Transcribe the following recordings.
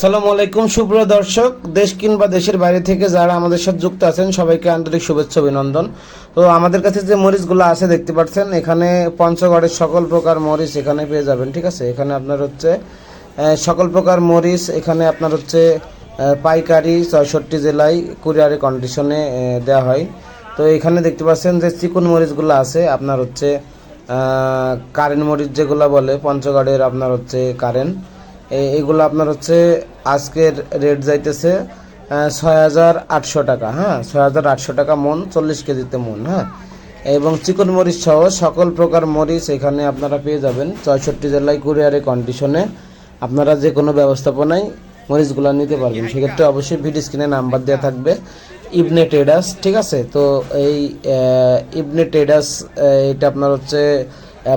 সালাম আলাইকুম, সুপ্রিয় দর্শক। দেশ কিংবা দেশের বাইরে থেকে যারা আমাদের সাথে যুক্ত আছেন, সবাইকে আন্তরিক শুভেচ্ছা, অভিনন্দন। তো আমাদের কাছে যে মরিচগুলো আছে, দেখতে পাচ্ছেন, এখানে পঞ্চগড়ের সকল প্রকার মরিচ এখানে পেয়ে যাবেন, ঠিক আছে? এখানে আপনার হচ্ছে সকল প্রকার মরিচ, এখানে আপনার হচ্ছে পাইকারি ছয়ষট্টি জেলায় কুরিয়ারে কন্ডিশনে দেওয়া হয়। তো এখানে দেখতে পাচ্ছেন যে চিকন মরিচগুলো আছে, আপনার হচ্ছে কারেন্ট মরিচ যেগুলো বলে, পঞ্চগড়ের আপনার হচ্ছে কারেন্ট। এগুলো আপনার হচ্ছে আজকের রেট যাইতেছে ছয় হাজার আটশো টাকা হ্যাঁ? ছয় হাজার আটশো টাকা মন, চল্লিশ কেজিতে মন হ্যাঁ? এবং চিকন মরিচ সহ সকল প্রকার মরিচ এখানে আপনারা পেয়ে যাবেন। ছয়ষট্টি জেলায় কুরিয়ারে কন্ডিশনে আপনারা যে কোনো ব্যবস্থাপনায় মরিচগুলো নিতে পারবেন। সেক্ষেত্রে অবশ্যই ভিডিও স্ক্রিনে নাম্বার দেওয়া থাকবে। ইবনে ট্রেডার্স ঠিক আছে? তো এই ইবনে ট্রেডার্স এটা আপনার হচ্ছে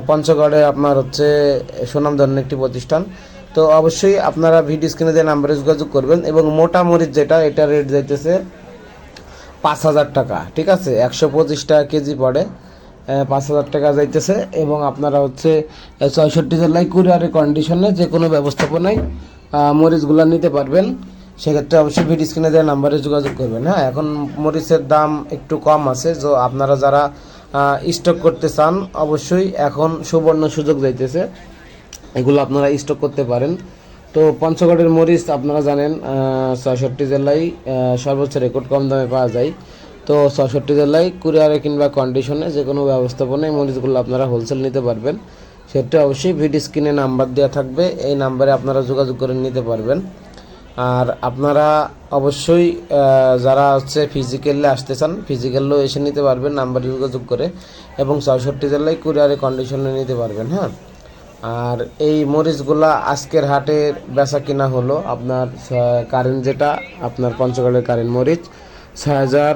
পঞ্চগড়ে আপনার হচ্ছে, সুনামধন্য একটি প্রতিষ্ঠান। তো অবশ্যই আপনারা ভিডিও স্ক্রিনে যে নাম্বারে যোগাযোগ করবেন এবং মোটা মরিচ যেটা, এটা রেট যাইতেছে পাঁচ হাজার টাকা, ঠিক আছে? একশো পঁচিশ টাকা কেজি পড়ে পাঁচ হাজার টাকা যাইতেছে এবং আপনারা হচ্ছে ছয়ষট্টি জেলায় কুরিয়ারের কন্ডিশনে যে কোনো ব্যবস্থাপনায় মরিচগুলো নিতে পারবেন। সেক্ষেত্রে অবশ্যই ভিডিও স্ক্রিনে দেওয়া নাম্বারে যোগাযোগ করবেন হ্যাঁ? এখন মরিচের দাম একটু কম আছে, তো আপনারা যারা স্টক করতে চান, অবশ্যই এখন সুবর্ণ সুযোগ যাইতেছে। এগুলো আপনারা স্টক করতে পারেন। তো পঞ্চগড়ের মরিচ আপনারা জানেন ছয়ষট্টি জেলায় সর্বোচ্চ রেকর্ড কম দামে পাওয়া যায়। তো ছয়ষট্টি জেলায় কুরিয়ারে কিংবা কন্ডিশনে যে কোনো ব্যবস্থাপনায় মরিচগুলো আপনারা হোলসেল নিতে পারবেন। সেটা অবশ্যই ভিডিও স্ক্রিনে নাম্বার দেওয়া থাকবে, এই নাম্বারে আপনারা যোগাযোগ করে নিতে পারবেন। আর আপনারা অবশ্যই যারা হচ্ছে ফিজিক্যালি আসতে চান ফিজিক্যালও এসে নিতে পারবেন নাম্বারে যোগাযোগ করে। এবং ছয়ষট্টি জেলায় কুরিয়ারে কন্ডিশনে নিতে পারবেন হ্যাঁ। আর এই মরিচগুলা আজকের হাটে বেচা কিনা হলো। আপনার কারেন্ট যেটা, আপনার পঞ্চগড়ের কারেন্ট মরিচ, ছয় হাজার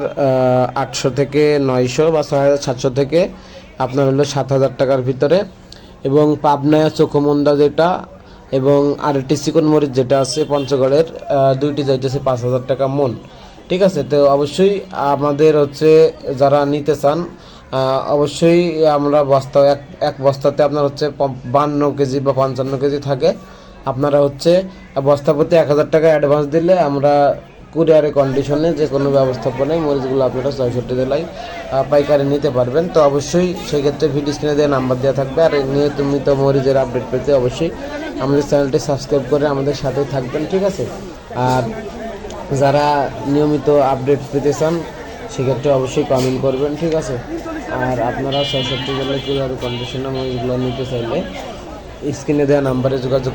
আটশো থেকে নয়শো বা ছয় হাজার সাতশো থেকে আপনার হলো সাত হাজার টাকার ভিতরে। এবং পাবনায় চোখমুন্ডা যেটা এবং আরেকটি চিকন মরিচ যেটা আছে পঞ্চগড়ের দুইটি যাইতেছে পাঁচ হাজার টাকা মন। ঠিক আছে? তো অবশ্যই আমাদের হচ্ছে যারা নিতে চান অবশ্যই আমরা বস্তা এক এক বস্তাতে আপনার হচ্ছে বান্ন কেজি বা পঞ্চান্ন কেজি থাকে। আপনারা হচ্ছে বস্তা প্রতি এক হাজার টাকা অ্যাডভান্স দিলে আমরা কুরিয়ারে কন্ডিশনে যে কোনো ব্যবস্থাপনায় মরিচগুলো আপনারা ছয়ষট্টি জেলায় পাইকারি নিতে পারবেন। তো অবশ্যই সেক্ষেত্রে ভিডিও স্ক্রিনে দিয়ে নাম্বার দেওয়া থাকবে। আর নিয়মিত মরিচের আপডেট পেতে অবশ্যই আমাদের চ্যানেলটি সাবস্ক্রাইব করে আমাদের সাথে থাকবেন, ঠিক আছে? আর যারা নিয়মিত আপডেট পেতে চান, সেক্ষেত্রে অবশ্যই কমেন্ট করবেন, ঠিক আছে? আর আপনারা ছয়ষট্টি জেলায় কুরিয়ার কন্ডিশনার মরিচগুলো নিতে চাইলে স্ক্রিনে দেওয়া নাম্বারে যোগাযোগ